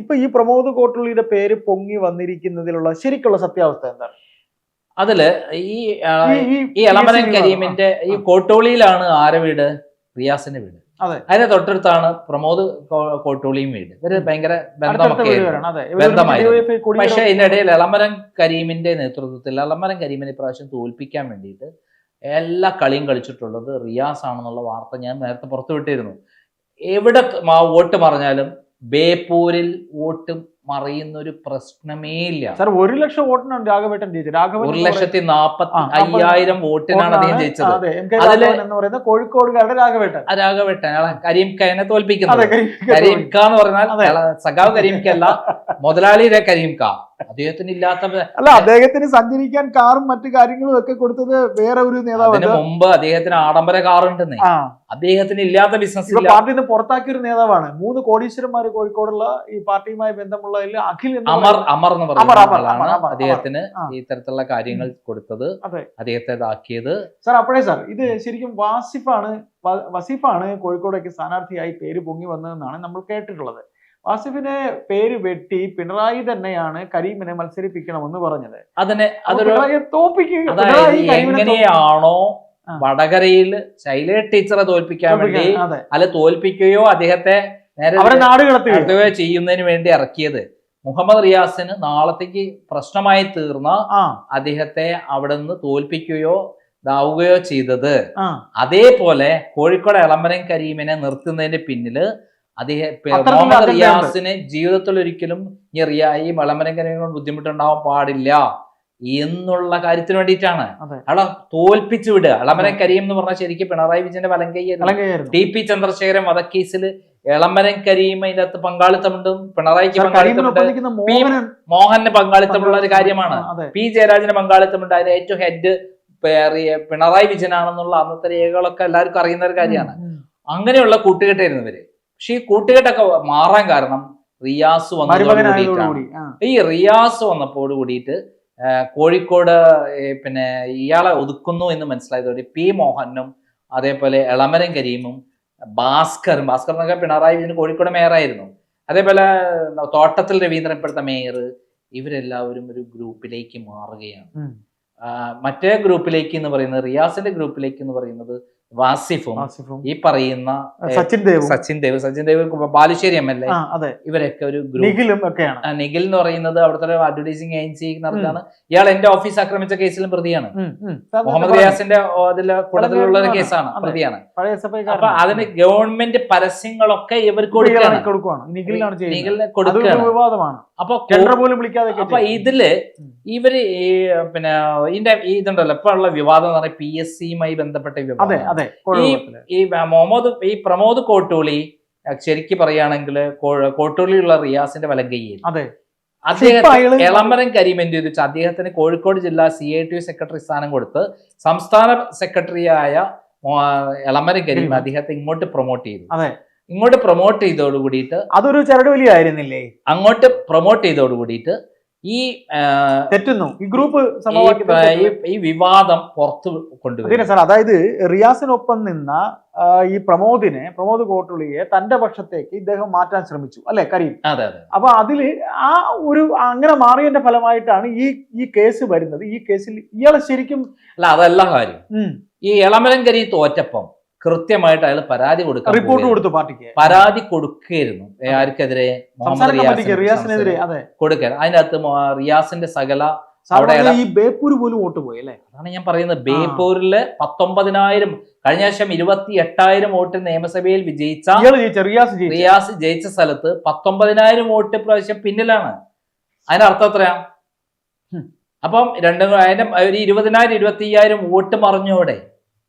ഇപ്പൊ ഈ പ്രമോദ് കോട്ടുള്ളിയുടെ പേര് പൊങ്ങി വന്നിരിക്കുന്നതിലുള്ള ശരിക്കുള്ള സത്യാവസ്ഥ എന്താണ്? അതിൽ ഈ ഈ- എളമരൻ കരീമിന്റെ ഈ കോട്ടോളിയിലാണ് ആരെ വീട്? റിയാസിന്റെ വീട്. അതെ. അതിന്റെ തൊട്ടടുത്താണ് പ്രമോദ് കോട്ടോളിയും വീട്. ഇവർ ഭയങ്കര ബന്ധമൊക്കെ ബന്ധമായിരുന്നു. പക്ഷെ ഇതിനിടയിൽ എളമരൻ കരീമിന്റെ നേതൃത്വത്തിൽ എളമരൻ കരീമിനെ ഇപ്രാവശ്യം തോൽപ്പിക്കാൻ വേണ്ടിയിട്ട് എല്ലാ കളിയും കളിച്ചിട്ടുള്ളത് റിയാസ് ആണെന്നുള്ള വാർത്ത ഞാൻ നേരത്തെ പുറത്തുവിട്ടിരുന്നു. എവിടെ വോട്ട് മറിഞ്ഞാലും ബേപ്പൂരിൽ വോട്ട് മറിയുന്ന ഒരു പ്രശ്നമേ ഇല്ല സാർ ഒരു ലക്ഷം വോട്ടിനാണ് രാഘവേട്ടൻ ജയിച്ചത്. രാഘവൻ ഒരു ലക്ഷത്തി നാപ്പത്തി അയ്യായിരം വോട്ടിനാണ് അദ്ദേഹം ജയിച്ചത്. എന്ന് പറയുന്ന കോഴിക്കോടുകാരുടെ രാഘവേട്ടൻ. രാഘവേട്ടൻ. അയാളെ കരീം ഖാനെ അതെ തോൽപ്പിക്കുന്നത് കരീം കരീം എന്ന് പറഞ്ഞാൽ സഖാവ് കരീം ഖല്ല മുതലാളിയുടെ കരീം ഖാ അദ്ദേഹത്തിന് ഇല്ലാത്ത അല്ല അദ്ദേഹത്തിന് സഞ്ചരിക്കാൻ കാറും മറ്റു കാര്യങ്ങളും ഒക്കെ കൊടുത്തത് വേറെ ഒരു നേതാവ് മുമ്പ് അദ്ദേഹത്തിന് ആഡംബര കാർ ഉണ്ടെന്നേ അദ്ദേഹത്തിന് ഇല്ലാത്ത ബിസിനസ് പാർട്ടിന്ന് പാർട്ടിയിൽ നിന്ന് പുറത്താക്കിയ ഒരു നേതാവാണ്. മൂന്ന് കോടീശ്വരന്മാർ കോഴിക്കോടുള്ള ഈ പാർട്ടിയുമായി ബന്ധമുള്ളതിൽ അഖിൽ അമർ അമർ എന്ന് പറയുന്ന അദ്ദേഹത്തിന് ഈ ഇത്തരത്തിലുള്ള കാര്യങ്ങൾ കൊടുത്തത്. അദ്ദേഹത്തെ ഇതാക്കിയത് സാർ അപ്പോഴേ സാർ ഇത് ശരിക്കും വാസിഫാണ് വസീഫാണ് കോഴിക്കോടേക്ക് സ്ഥാനാർത്ഥിയായി പേര് പൊങ്ങി വന്നതെന്നാണ് നമ്മൾ കേട്ടിട്ടുള്ളത്. വാസിഫിനെ പേര് വെട്ടി പിണറായി തന്നെയാണ് കരീമിനെ മത്സരിപ്പിക്കണമെന്ന് പറഞ്ഞത്. അതിനെ എങ്ങനെയാണോ വടകരയിൽ ശൈലേ ടീച്ചറെ തോൽപ്പിക്കാൻ വേണ്ടി. അല്ല തോൽപ്പിക്കുകയോ അദ്ദേഹത്തെ അവരെ നാട് കടത്തുക നടത്തുകയോ ചെയ്യുന്നതിന് വേണ്ടി ഇറക്കിയത് മുഹമ്മദ് റിയാസിന് നാളത്തേക്ക് പ്രശ്നമായി തീർന്ന അദ്ദേഹത്തെ അവിടെ നിന്ന് തോൽപ്പിക്കുകയോ ഇതാവുകയോ ചെയ്തത്. അതേപോലെ കോഴിക്കോട് എളമരം കരീമിനെ നിർത്തുന്നതിന്റെ പിന്നിൽ അദ്ദേഹം മുഹമ്മദ്. റിയാസിന് ജീവിതത്തിൽ ഒരിക്കലും ഈ റിയാ ഈ എളമരം കരീമിനെ കൊണ്ട് ബുദ്ധിമുട്ടുണ്ടാവാൻ പാടില്ല എന്നുള്ള കാര്യത്തിന് വേണ്ടിയിട്ടാണ്. അയാളെ തോൽപ്പിച്ചു വിടുക. എളമരം കരീം എന്ന് പറഞ്ഞാൽ ശരിക്കും പിണറായി വിജയന്റെ വലങ്കയ്യായിരുന്നു ടി പി ചന്ദ്രശേഖരൻ വധക്കേസിൽ എളമരം കരീം അതിന്റെ അകത്ത് പങ്കാളിത്തമുണ്ട് പിണറായിക്ക് പങ്കാളിത്തമുണ്ട്. മോഹന് പങ്കാളിത്തമുള്ള ഒരു കാര്യമാണ്. പി ജയരാജന് പങ്കാളിത്തമുണ്ട്. അതിന് ഏറ്റവും ഹെഡ് പിണറായി വിജയനാണെന്നുള്ള അന്നത്തെ രേഖകളൊക്കെ എല്ലാവർക്കും അറിയുന്ന ഒരു കാര്യമാണ്. അങ്ങനെയുള്ള കൂട്ടുകെട്ടായിരുന്നു ഇവർ. പക്ഷെ ഈ കൂട്ടുകെട്ടൊക്കെ മാറാൻ കാരണം റിയാസ് വന്നതോട് കൂടിയിട്ടാണ്. മരുമകനായതോടുകൂടി ആ. ഈ റിയാസ് വന്നപ്പോട് കൂടിയിട്ട് കോഴിക്കോട് പിന്നെ ഇയാളെ ഒതുക്കുന്നു എന്ന് മനസ്സിലായതോടെ പി മോഹനും അതേപോലെ എളമരം കരീമും ഭാസ്കറും ഭാസ്കർ എന്നൊക്കെ പിണറായി വിജയൻ കോഴിക്കോട് മേയറായിരുന്നു. അതേപോലെ തോട്ടത്തിൽ രവീന്ദ്രൻ ഇപ്പോഴത്തെ മേയർ ഇവരെല്ലാവരും ഒരു ഗ്രൂപ്പിലേക്ക് മാറുകയാണ്. മറ്റേ ഗ്രൂപ്പിലേക്ക് എന്ന് പറയുന്നത് റിയാസിന്റെ ഗ്രൂപ്പിലേക്ക് എന്ന് പറയുന്നത് വാസിഫും ഈ പറയുന്ന Sachin Dev. Sachin Dev Sachin Dev Balussery M L A. ഇവരൊക്കെ ഒരു ഗ്രൂപ്പ്. ഒക്കെയാണ്. നിഖിൽ എന്ന് പറയുന്നത് അവിടുത്തെ അഡ്വർടൈസിങ് ഏജൻസി നടത്താണ് ഇയാൾ എന്റെ ഓഫീസ് ആക്രമിച്ച കേസിലും പ്രതിയാണ്. മുഹമ്മദ് റിയാസിന്റെ അതിലെ കൂട്ടത്തിലുള്ള കേസാണ് പ്രതിയാണ്. പഴയ എസ് എഫ് അപ്പൊ അതിന് ഗവൺമെന്റ് പരസ്യങ്ങളൊക്കെ ഇവർക്ക് കൊടുക്കുകയാണ് അപ്പൊ ടെൻഡർ പോലും വിളിക്കാതെ അപ്പൊ ഇതിൽ. ഇവർ ഈ പിന്നെ ഇതിന്റെ ഇതുണ്ടല്ലോ ഇപ്പൊ ഉള്ള വിവാദം എന്ന് പറഞ്ഞാൽ പി എസ് സിയുമായി ബന്ധപ്പെട്ട ഈ വിവാദം. മുഹമ്മദ് ഈ പ്രമോദ് കോട്ടൂളി ശരിക്കും പറയുകയാണെങ്കിൽ കോട്ടൂളിയുള്ള റിയാസിന്റെ വലങ്കയ്യിൽ അദ്ദേഹം എളമരം കരീം എന്ത് ചെയ്തു വെച്ചാൽ അദ്ദേഹത്തിന് കോഴിക്കോട് ജില്ലാ സി ഐ ടി സെക്രട്ടറി സ്ഥാനം കൊടുത്ത് സംസ്ഥാന സെക്രട്ടറിയായ എളമരം കരീം. അദ്ദേഹത്തെ ഇങ്ങോട്ട് പ്രൊമോട്ട് ചെയ്തു അതെ. ഇങ്ങോട്ട് പ്രൊമോട്ട് ചെയ്തോട് കൂടിയിട്ട് അതൊരു ചരട് വലി ആയിരുന്നില്ലേ അങ്ങോട്ട് പ്രൊമോട്ട് ചെയ്തോട് കൂടിയിട്ട് ഈ തെറ്റുന്നു. ഈ ഗ്രൂപ്പ് ഈ വിവാദം പുറത്തു കൊണ്ടുവരും സാർ അതായത് റിയാസിനൊപ്പം നിന്ന ഈ പ്രമോദിനെ പ്രമോദ് കോട്ടുള്ളിയെ തന്റെ പക്ഷത്തേക്ക് ഇദ്ദേഹം മാറ്റാൻ ശ്രമിച്ചു. അല്ലെ കരീം? അതെ അതെ അപ്പൊ അതിൽ ആ ഒരു അങ്ങനെ മാറിയതിന്റെ ഫലമായിട്ടാണ് ഈ ഈ കേസ് വരുന്നത്. ഈ കേസിൽ ഇയാളെ ശരിക്കും അല്ല അതല്ല കാര്യം. ഈ ഇളമലങ്കരി കരി തോറ്റപ്പം കൃത്യമായിട്ട് അയാൾ പരാതി കൊടുക്കാൻ റിപ്പോർട്ട്. കൊടുത്തു പാർട്ടിക്ക്. പരാതി കൊടുക്കുകയായിരുന്നു. ആർക്കെതിരെ റിയാസിനെതിരെ കൊടുക്കാൻ അതിനകത്ത് റിയാസിന്റെ സകല ഈ ബേപ്പൂർ പോലും വോട്ട് പോയി അല്ലേ? അതാണ് ഞാൻ പറയുന്നത്. ബേപ്പൂരിൽ പത്തൊമ്പതിനായിരം കഴിഞ്ഞ വർഷം ഇരുപത്തി എട്ടായിരം വോട്ട് നിയമസഭയിൽ വിജയിച്ച റിയാസ് ജയിച്ച. സ്ഥലത്ത് പത്തൊമ്പതിനായിരം വോട്ട് പ്രാവശ്യം പിന്നിലാണ്. അതിന്റെ അർത്ഥം എത്രയാ. അപ്പം രണ്ട് അതിന്റെ ഒരു ഇരുപതിനായിരം ഇരുപത്തി അയ്യായിരം വോട്ട് മറിഞ്ഞോടെ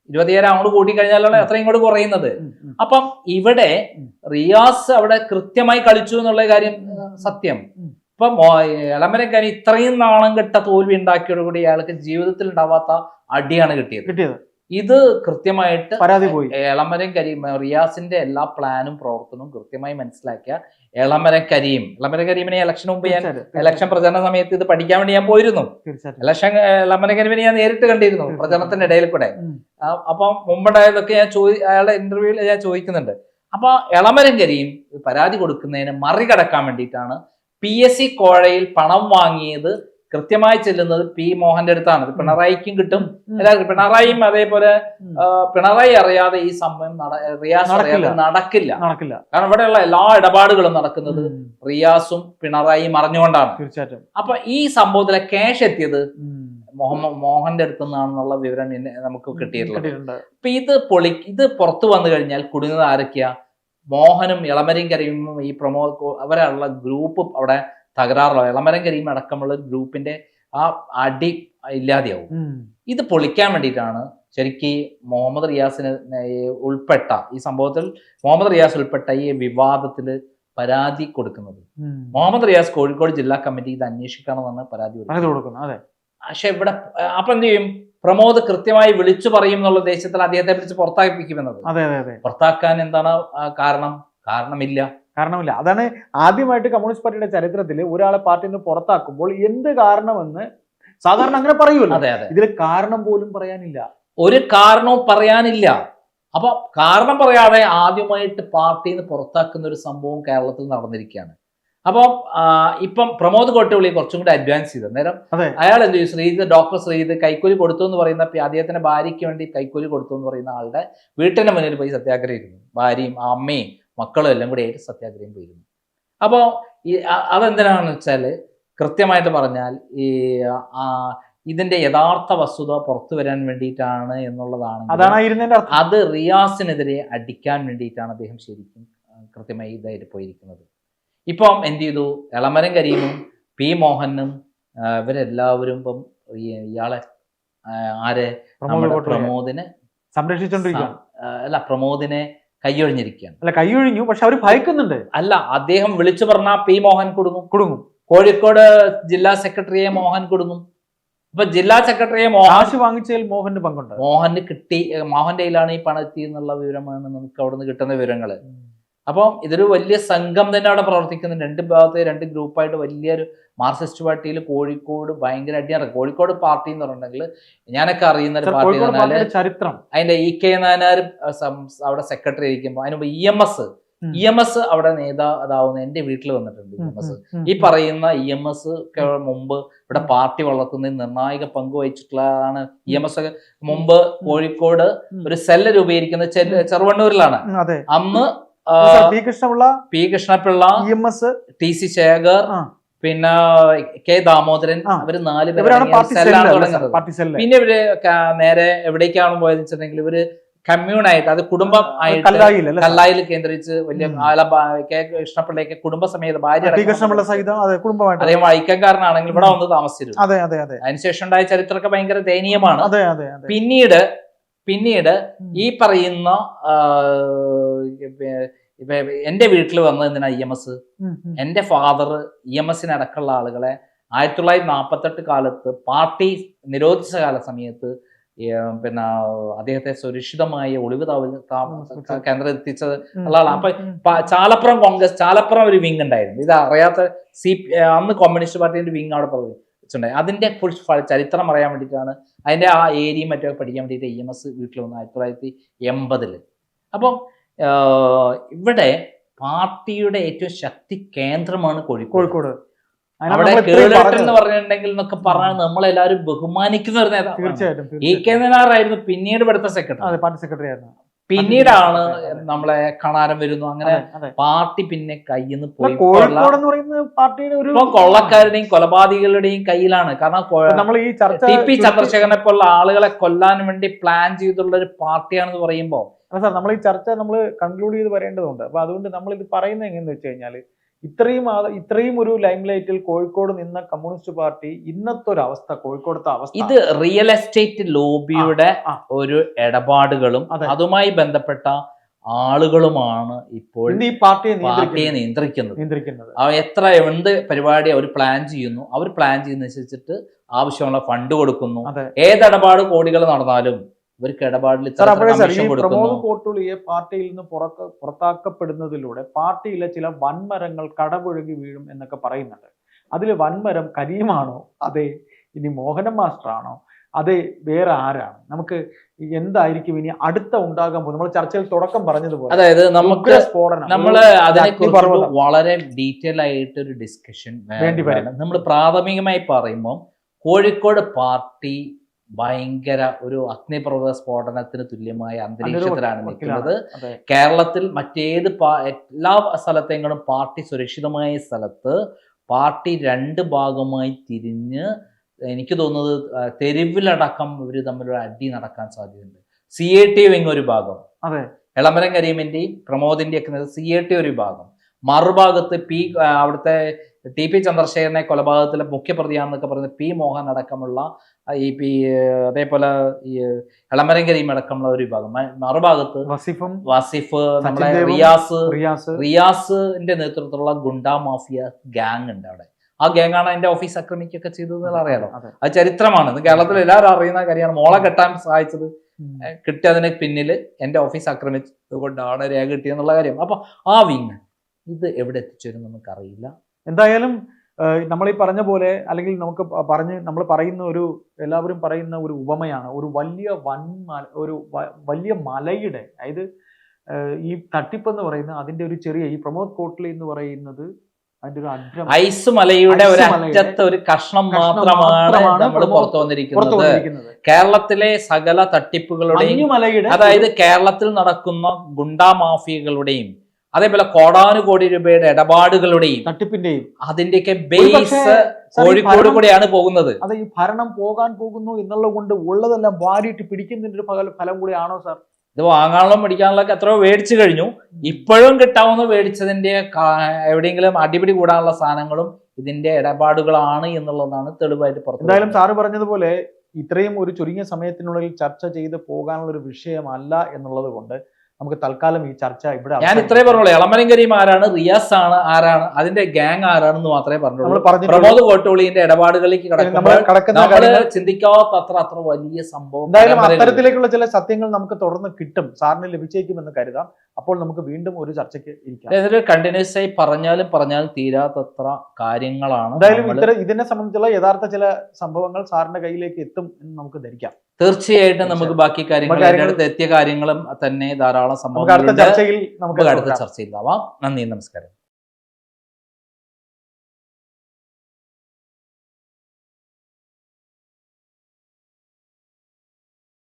ഇരുപത്തിയായിരം അങ്ങോട്ട് കൂട്ടിക്കഴിഞ്ഞാലാണ് എത്ര ഇങ്ങോട്ട് കുറയുന്നത്. അപ്പം ഇവിടെ റിയാസ് അവിടെ കൃത്യമായി കളിച്ചു എന്നുള്ള കാര്യം സത്യം. ഇപ്പൊ എളമരക്കാരി ഇത്രയും നാണം കെട്ട തോൽവി ഉണ്ടാക്കിയോടുകൂടി അയാൾക്ക് ജീവിതത്തിൽ ഉണ്ടാവാത്ത അടിയാണ് കിട്ടിയത്. കിട്ടിയത്. ഇത് കൃത്യമായിട്ട് പരാതി പോയി. എളമരം കരി റിയാസിന്റെ എല്ലാ പ്ലാനും പ്രവർത്തനവും കൃത്യമായി മനസ്സിലാക്കിയ എളമരം കരീം എളമര കരീമിനെ ഇലക്ഷന് മുമ്പ് ഞാൻ ഇലക്ഷൻ പ്രചരണ സമയത്ത് ഇത് പഠിക്കാൻ വേണ്ടി ഞാൻ പോയിരുന്നു. ഇലക്ഷൻ എളമര കരീമിനെ ഞാൻ നേരിട്ട് കണ്ടിരുന്നു പ്രചരണത്തിന്റെ ഇടയിൽ കൂടെ. അപ്പം മുമ്പുണ്ടായതൊക്കെ ഞാൻ ചോദി അയാളുടെ ഇന്റർവ്യൂവിൽ ഞാൻ ചോദിക്കുന്നുണ്ട്. അപ്പൊ എളമരം കരീം പരാതി കൊടുക്കുന്നതിന് മറികടക്കാൻ വേണ്ടിയിട്ടാണ് പി എസ് സി കോഴയിൽ പണം വാങ്ങിയത് കൃത്യമായി ചെല്ലുന്നത് പി മോഹന്റെ അടുത്താണ്. പിണറായിക്കും കിട്ടും. എല്ലാവർക്കും പിണറായിയും അതേപോലെ പിണറായി അറിയാതെ ഈ സംഭവം റിയാസ് നടക്കില്ല. നടക്കില്ല. കാരണം ഇവിടെയുള്ള എല്ലാ ഇടപാടുകളും നടക്കുന്നത് റിയാസും പിണറായിയും അറിഞ്ഞുകൊണ്ടാണ്. തീർച്ചയായിട്ടും. അപ്പൊ ഈ സംഭവത്തിലെ ക്യാഷ് എത്തിയത്. മുഹമ്മദ് മോഹന്റെ അടുത്ത് നിന്നാണെന്നുള്ള വിവരം നമുക്ക് കിട്ടിയിട്ടുണ്ട്. അപ്പൊ ഇത് പൊളി ഇത് പുറത്തു വന്നു കഴിഞ്ഞാൽ കുടുങ്ങുന്നത് ആരൊക്കെയാ? മോഹനും ഇളമരിയും കരയുമ്പോൾ ഈ പ്രമോ അവരുള്ള ഗ്രൂപ്പ് അവിടെ തകരാറിലോ ഇളമരം കരീം അടക്കമുള്ള ഗ്രൂപ്പിന്റെ ആ അടി ഇല്ലാതെയാവും. ഇത് പൊളിക്കാൻ വേണ്ടിയിട്ടാണ് ശരിക്ക് മുഹമ്മദ് റിയാസിന് ഉൾപ്പെട്ട ഈ സംഭവത്തിൽ മുഹമ്മദ് റിയാസ് ഉൾപ്പെട്ട ഈ വിവാദത്തിൽ പരാതി കൊടുക്കുന്നത്. മുഹമ്മദ് റിയാസ് കോഴിക്കോട് ജില്ലാ കമ്മിറ്റി ഇത് അന്വേഷിക്കണമെന്നാണ് പരാതി കൊടുക്കുന്നത്. പക്ഷെ ഇവിടെ അപ്പൊ എന്ത് ചെയ്യും? പ്രമോദ് കൃത്യമായി വിളിച്ചു പറയും എന്നുള്ള ഉദ്ദേശത്തിൽ അദ്ദേഹത്തെ പിടിച്ച് പുറത്താക്കിപ്പിക്കുമെന്നത്. പുറത്താക്കാൻ എന്താണ് കാരണം? കാരണമില്ല. കാരണമില്ല. അതാണ് ആദ്യമായിട്ട് കമ്മ്യൂണിസ്റ്റ് പാർട്ടിയുടെ ചരിത്രത്തിൽ ഒരാളെ പാർട്ടിയിൽ നിന്ന് പുറത്താക്കുമ്പോൾ എന്ത് കാരണമെന്ന് സാധാരണ അങ്ങനെ പറയുമല്ലോ. അതെ അതെ. ഇതിൽ കാരണം പോലും പറയാനില്ല. ഒരു കാരണവും പറയാനില്ല. അപ്പൊ കാരണം പറയാതെ ആദ്യമായിട്ട് പാർട്ടിയിൽ നിന്ന് പുറത്താക്കുന്ന ഒരു സംഭവം കേരളത്തിൽ നടന്നിരിക്കുകയാണ്. അപ്പം ആ, ഇപ്പം പ്രമോദ് കോട്ടവിളി കുറച്ചും കൂടി അഡ്വാൻസ് ചെയ്തു. നേരം. അയാൾ എന്ത് ചെയ്യും ശ്രീജിത്ത് ഡോക്ടർ ശ്രീജിത്ത് കൈക്കൂലി കൊടുത്തു എന്ന് പറയുന്ന അദ്ദേഹത്തിന്റെ ഭാര്യയ്ക്ക് വേണ്ടി കൈക്കൂലി കൊടുത്തു എന്ന് പറയുന്ന ആളുടെ വീട്ടിന്റെ മുന്നിൽ പോയി സത്യാഗ്രഹം ഇരുന്നു. ഭാര്യയും അമ്മയും മക്കളും എല്ലാം കൂടി ആയിട്ട് സത്യാഗ്രഹം പോയിരുന്നു. അപ്പോൾ ഈ അതെന്തിനാണെന്ന് വെച്ചാൽ കൃത്യമായിട്ട് പറഞ്ഞാൽ ഈ ഇതിന്റെ യഥാർത്ഥ വസ്തുത പുറത്തു വരാൻ വേണ്ടിയിട്ടാണ് എന്നുള്ളതാണ് അത് റിയാസിനെതിരെ അടിക്കാൻ വേണ്ടിയിട്ടാണ് അദ്ദേഹം ശരിക്കും കൃത്യമായി ഇതായിട്ട് പോയിരിക്കുന്നത്. ഇപ്പം എന്ത് ചെയ്തു? എളമരം കരീമും പി മോഹനും ഇവരെല്ലാവരും ഇപ്പം ഇയാളെ ആരെ? പ്രമോദിനെ സംരക്ഷിച്ചോണ്ടിരിക്കുക അല്ല പ്രമോദിനെ കൈയൊഴിഞ്ഞിരിക്കുകയാണ്. അല്ല കൈയൊഴിഞ്ഞു പക്ഷെ അവർ ഭയക്കുന്നുണ്ട്. അല്ല അദ്ദേഹം വിളിച്ചു പറഞ്ഞാൽ പി മോഹൻ കുടുങ്ങും. കുടുങ്ങും. കോഴിക്കോട് ജില്ലാ സെക്രട്ടറിയെ മോഹൻ കുടുങ്ങും. ഇപ്പൊ ജില്ലാ സെക്രട്ടറിയെ മോഹൻ വാങ്ങിച്ചതിൽ മോഹന്റെ പങ്കുണ്ട്. മോഹന് കിട്ടി മോഹന്റെ കയ്യിലാണ് ഈ പണം എത്തി എന്നുള്ള വിവരമാണ് നമുക്ക് അവിടുന്ന് നിന്ന് കിട്ടുന്ന വിവരങ്ങൾ. അപ്പം ഇതൊരു വലിയ സംഘം തന്നെ അവിടെ പ്രവർത്തിക്കുന്നുണ്ട് രണ്ട് ഭാഗത്ത് രണ്ട് ഗ്രൂപ്പായിട്ട് വലിയൊരു മാർക്സിസ്റ്റ് പാർട്ടിയിൽ കോഴിക്കോട് ഭയങ്കര അടിയാണ് കോഴിക്കോട് പാർട്ടി എന്ന് പറഞ്ഞിട്ടുണ്ടെങ്കിൽ ഞാനൊക്കെ അറിയുന്ന ഒരു പാർട്ടി എന്ന് പറഞ്ഞാൽ ചരിത്രം. അതിന്റെ ഇ കെ നായനാർ അവിടെ സെക്രട്ടറി ആയിരിക്കുമ്പോൾ അതിന് E M S. E M S അവിടെ നേതാതാവുന്ന എന്റെ വീട്ടിൽ വന്നിട്ടുണ്ട് ഇ എം എസ്. ഈ പറയുന്ന ഇ എം എസ് മുമ്പ് ഇവിടെ പാർട്ടി വളർത്തുന്നതിൽ നിർണായക പങ്ക് വഹിച്ചിട്ടുള്ളതാണ് ഇ എം എസ് മുമ്പ് കോഴിക്കോട് ഒരു സെല്ല് രൂപീകരിക്കുന്ന ചെറുവണ്ണൂരിലാണ്. അന്ന് P Krishnapillai P Krishnapillai E M S T C Shekhar പിന്നെ കെ ദാമോദരൻ. അവർ നാല് പേര് തുടങ്ങുന്നത്. പിന്നെ ഇവർ നേരെ എവിടേക്കാണ് പോയത് വെച്ചിട്ടുണ്ടെങ്കിൽ ഇവർ കമ്മ്യൂണായിട്ട് അത് കുടുംബം ആയിട്ട് കല്ലായിൽ കേന്ദ്രീകരിച്ച് വലിയ കെ കൃഷ്ണപിള്ളയൊക്കെ കുടുംബസമേത ഭാര്യ അദ്ദേഹം വൈക്കംകാരനാണെങ്കിൽ ഇവിടെ വന്ന് താമസിച്ചിരുന്നു. അതെ അതെ അതെ. അതിനുശേഷം ഉണ്ടായ ചരിത്രമൊക്കെ ഭയങ്കര ദയനീയമാണ്. പിന്നീട് പിന്നീട് ഈ പറയുന്ന എന്റെ വീട്ടിൽ വന്നത് എന്തിനാ ഇ എം എസ്. എന്റെ ഫാദർ ഇ എം എസിന് അടക്കമുള്ള ആളുകളെ ആയിരത്തി തൊള്ളായിരത്തി നാൽപ്പത്തെട്ട് കാലത്ത് പാർട്ടി നിരോധിച്ച കാല സമയത്ത് പിന്നെ അദ്ദേഹത്തെ സുരക്ഷിതമായ ഒളിവ് താവൽ കേന്ദ്രം എത്തിച്ചത് ഉം, ഉള്ള ആളാണ് അപ്പൊ ചാലപ്പുറം കോൺഗ്രസ് ചാലപ്പുറം ഒരു വിങ് ഉണ്ടായിരുന്നു. ഇത് അറിയാത്ത സി അന്ന് കമ്മ്യൂണിസ്റ്റ് പാർട്ടിന്റെ വിങ് അവിടെ പ്രവർത്തിച്ചിട്ടുണ്ടായി അതിന്റെ ഫുൾ ചരിത്രം അറിയാൻ വേണ്ടിയിട്ടാണ് അതിന്റെ ആ ഏരിയയും മറ്റൊക്കെ പഠിക്കാൻ വേണ്ടിയിട്ട് ഇ എം എസ് വീട്ടിൽ വന്നു ആയിരത്തി തൊള്ളായിരത്തി എൺപതിൽ അപ്പം ഇവിടെ പാർട്ടിയുടെ ഏറ്റവും ശക്തി കേന്ദ്രമാണ് കോഴിക്കോട്. കോഴിക്കോട്. അവിടെ കേളട്ടൻ എന്ന് പറഞ്ഞിട്ടുണ്ടെങ്കിൽ എന്നൊക്കെ പറഞ്ഞാൽ നമ്മളെല്ലാവരും ബഹുമാനിക്കുന്ന ഒരു നേതാവ് തീർച്ചയായിട്ടും ഇ. കെ നായനാറായിരുന്നു പിന്നീട് ഇവിടുത്തെ സെക്രട്ടറി പാർട്ടി സെക്രട്ടറി ആയിരുന്നു. പിന്നീടാണ്. നമ്മളെ കാണാരം വരുന്നു അങ്ങനെ. പാർട്ടി പിന്നെ കയ്യിൽ നിന്ന് പോയി കോഴിക്കോട് എന്ന് പറയുന്നത് പാർട്ടിയുടെ ഒരു കൊള്ളക്കാരുടെയും കൊലപാതകളുടെയും കയ്യിലാണ് കാരണം നമ്മൾ ഈ ചർച്ച ടി പി ചന്ദ്രശേഖരനെ പോലുള്ള ആളുകളെ കൊല്ലാൻ വേണ്ടി പ്ലാൻ ചെയ്തിട്ടുള്ള ഒരു പാർട്ടിയാണെന്ന് പറയുമ്പോൾ അല്ല സാർ നമ്മൾ ഈ ചർച്ച നമ്മൾ കൺക്ലൂഡ് ചെയ്ത് പറയേണ്ടതുണ്ട് അപ്പൊ അതുകൊണ്ട് നമ്മൾ ഇത് പറയുന്നത് എങ്ങനെയെന്ന് വെച്ച് കഴിഞ്ഞാൽ ഇത്രയും ആ- ഇത്രയും ഒരു ലൈം ലൈറ്റിൽ കോഴിക്കോട് നിന്ന കമ്മ്യൂണിസ്റ്റ് പാർട്ടി ഇന്നത്തെ ഒരു അവസ്ഥ. കോഴിക്കോടത്തെ അവസ്ഥ ഇത് റിയൽ എസ്റ്റേറ്റ് ലോബിയുടെ ഒരു ഇടപാടുകളും അതുമായി ബന്ധപ്പെട്ട ആളുകളുമാണ് ഇപ്പോൾ ഈ പാർട്ടിയെ പാർട്ടിയെ നിയന്ത്രിക്കുന്നത്. നിയന്ത്രിക്കുന്നത്. എത്ര എന്ത് പരിപാടി അവർ പ്ലാൻ ചെയ്യുന്നു? അവർ പ്ലാൻ ചെയ്യുന്നതനുസരിച്ചിട്ട് ആവശ്യമുള്ള ഫണ്ട് കൊടുക്കുന്നു. ഏത് ഇടപാട് കോടികൾ നടന്നാലും ഇവർക്ക് ഇടപാടിൽ കൊടുക്കുന്നു പ്രമോദ് കോട്ടുളിയെ പാർട്ടിയിൽ നിന്ന് പുറത്ത് പുറത്താക്കപ്പെടുന്നതിലൂടെ പാർട്ടിയിലെ ചില വൻമരങ്ങൾ കടപുഴകി വീഴും എന്നൊക്കെ പറയുന്നുണ്ട്. അതിൽ വൻമരം കരീമാണോ? അതെ. ഇനി മോഹനൻ മാസ്റ്ററാണോ? അതെ വേറെ ആരാണ്? നമുക്ക് എന്തായിരിക്കും ഇനി അടുത്ത ഉണ്ടാകാൻ പോകുന്നത്? നമ്മൾ ചർച്ചയിൽ തുടക്കം പറഞ്ഞതുപോലെ അതായത് നമുക്ക് നമ്മൾ സ്ഫോടനം നമ്മൾ അതിനെ കുറിച്ച് വളരെ ഡീറ്റെയിൽ ആയിട്ട് ഒരു ഡിസ്കഷൻ വേണ്ടി വരണം നമ്മൾ പ്രാഥമികമായി പറയുമ്പോൾ കോഴിക്കോട് പാർട്ടി ഭയങ്കര ഒരു അഗ്നിപർവത സ്ഫോടനത്തിന് തുല്യമായ അന്തരീക്ഷത്തിലാണ് നിൽക്കുന്നത്. കേരളത്തിൽ മറ്റേത് പാ- എല്ലാ സ്ഥലത്തെങ്കിലും പാർട്ടി സുരക്ഷിതമായ സ്ഥലത്ത് പാർട്ടി രണ്ട് ഭാഗമായി തിരിഞ്ഞ് എനിക്ക് തോന്നുന്നത് തെരുവിലടക്കം ഇവർ തമ്മിലൊരു അടി നടക്കാൻ സാധ്യതയുണ്ട്. സി എ ടി വിങ് ഒരു ഭാഗം. എളമരം കരീമിന്റെയും പ്രമോദിന്റെയും ഒക്കെ സി എ ടി ഒരു ഭാഗം മറുഭാഗത്ത് പി അവിടുത്തെ ടി പി ചന്ദ്രശേഖരനെ കൊലപാതകത്തിലെ മുഖ്യപ്രതിയാണെന്നൊക്കെ പറയുന്നത് പി മോഹൻ അടക്കമുള്ള ഈ പി അതേപോലെ ഈ എളമരം അടക്കമുള്ള ഒരു വിഭാഗം. മറുഭാഗത്ത് വസിഫും വാസിഫ് നമ്മുടെ റിയാസ് റിയാസ്. റിയാസിന്റെ നേതൃത്വത്തിലുള്ള ഗുണ്ടാ മാഫിയ ഗാങ് ഉണ്ട് അവിടെ. ആ ഗാങ്ങാണ് എന്റെ ഓഫീസ് ആക്രമിക്കുകയൊക്കെ ചെയ്തത് അറിയാലോ? അതെ. ചരിത്രമാണ്. കേരളത്തിൽ എല്ലാവരും അറിയുന്ന കാര്യമാണ്. മോളെ കെട്ടാൻ സഹായിച്ചത് കിട്ടിയതിന് പിന്നിൽ എന്റെ ഓഫീസ് ആക്രമിച്ചത് കൊണ്ടാണ് രേഖ കിട്ടിയെന്നുള്ള കാര്യം. അപ്പൊ ആ വിങ് ഇത് എവിടെ എത്തിച്ചേരും നമുക്കറിയില്ല. എന്തായാലും നമ്മൾ ഈ പറഞ്ഞ പോലെ അല്ലെങ്കിൽ നമുക്ക് പറഞ്ഞ് നമ്മൾ പറയുന്ന ഒരു എല്ലാവരും പറയുന്ന ഒരു ഉപമയാണ്. ഒരു വലിയ വൻമല ഒരു വലിയ മലയുടെ അതായത് ഈ തട്ടിപ്പ് എന്ന് പറയുന്ന അതിന്റെ ഒരു ചെറിയ ഈ പ്രമോദ് കോട്ട്ലി എന്ന് പറയുന്നത് അതിന്റെ ഒരു അഗ്രം ഐസ് മലയുടെ ഒരു അറ്റത്തെ ഒരു കഷ്ണം മാത്രമാണ് നമ്മൾ പുറത്തു വന്നിരിക്കുന്നത്. കേരളത്തിലെ സകല തട്ടിപ്പുകളുടെയും അതായത് കേരളത്തിൽ നടക്കുന്ന ഗുണ്ടാ മാഫിയകളുടെയും അതേപോലെ കോടാനുകോടി രൂപയുടെ ഇടപാടുകളുടെയും തട്ടിപ്പിന്റെയും അതിന്റെയൊക്കെ ബേസ് കോഴിക്കോട് കൂടെയാണ് പോകുന്നത്. അത് ഈ ഭരണം പോകാൻ പോകുന്നു എന്നുള്ളത് കൊണ്ട് ഉള്ളതെല്ലാം വാരിയിട്ട് പിടിക്കുന്നതിന്റെ ഒരു ഫല- കൂടിയാണോ സാർ? ഇത് വാങ്ങാനുള്ള മേടിക്കാനുള്ള എത്രയോ മേടിച്ചു കഴിഞ്ഞു. ഇപ്പോഴും കിട്ടാവുന്ന മേടിച്ചതിന്റെ എവിടെയെങ്കിലും അടിപിടി കൂടാനുള്ള സാധനങ്ങളും ഇതിന്റെ ഇടപാടുകളാണ് എന്നുള്ളതാണ് തെളിവായിട്ട് പുറത്തു എന്തായാലും സാറ് പറഞ്ഞതുപോലെ ഇത്രയും ഒരു ചുരുങ്ങിയ സമയത്തിനുള്ളിൽ ചർച്ച ചെയ്ത് പോകാനുള്ള ഒരു വിഷയമല്ല എന്നുള്ളത് കൊണ്ട് നമുക്ക് തൽക്കാലം ഈ ചർച്ച ഇവിടെ ഞാൻ ഇത്രേ പറഞ്ഞോളൂ എളമരം ആരാണ്? റിയാസ് ആണ് ആരാണ്? അതിന്റെ ഗ്യാങ് ആരാണെന്ന് മാത്രമേ പറഞ്ഞുള്ളൂ. പ്രമോദ് കോട്ടോളിന്റെ ഇടപാടുകളിലേക്ക് നമ്മൾ ചിന്തിക്കാത്ത അത്ര അത്ര വലിയ സംഭവം എന്തായാലും അത്തരത്തിലേക്കുള്ള ചില സത്യങ്ങൾ നമുക്ക് തുടർന്ന് കിട്ടും. സാറിന് ലഭിച്ചേക്കുമെന്ന് കരുതാം. അപ്പോൾ നമുക്ക് വീണ്ടും ഒരു ചർച്ചയ്ക്ക് ഇരിക്കാം. ഇതിൽ കണ്ടിന്യൂസ് ആയി പറഞ്ഞാലും പറഞ്ഞാലും തീരാത്തത്ര കാര്യങ്ങളാണ് എന്തായാലും ഇതിനെ സംബന്ധിച്ചുള്ള യഥാർത്ഥ ചില സംഭവങ്ങൾ സാറിന്റെ കയ്യിലേക്ക് എത്തും എന്ന് നമുക്ക് ധരിക്കാം. തീർച്ചയായിട്ടും നമുക്ക് ബാക്കി കാര്യങ്ങൾ അടുത്ത് എത്തിയ കാര്യങ്ങളും തന്നെ ധാരാളം നമുക്ക് അടുത്ത സംഭവങ്ങളുണ്ട്. ചർച്ചയിൽ നമുക്ക് അടുത്ത തുടരാം. ചർച്ചയിലാവാം. നന്ദി നമസ്കാരം.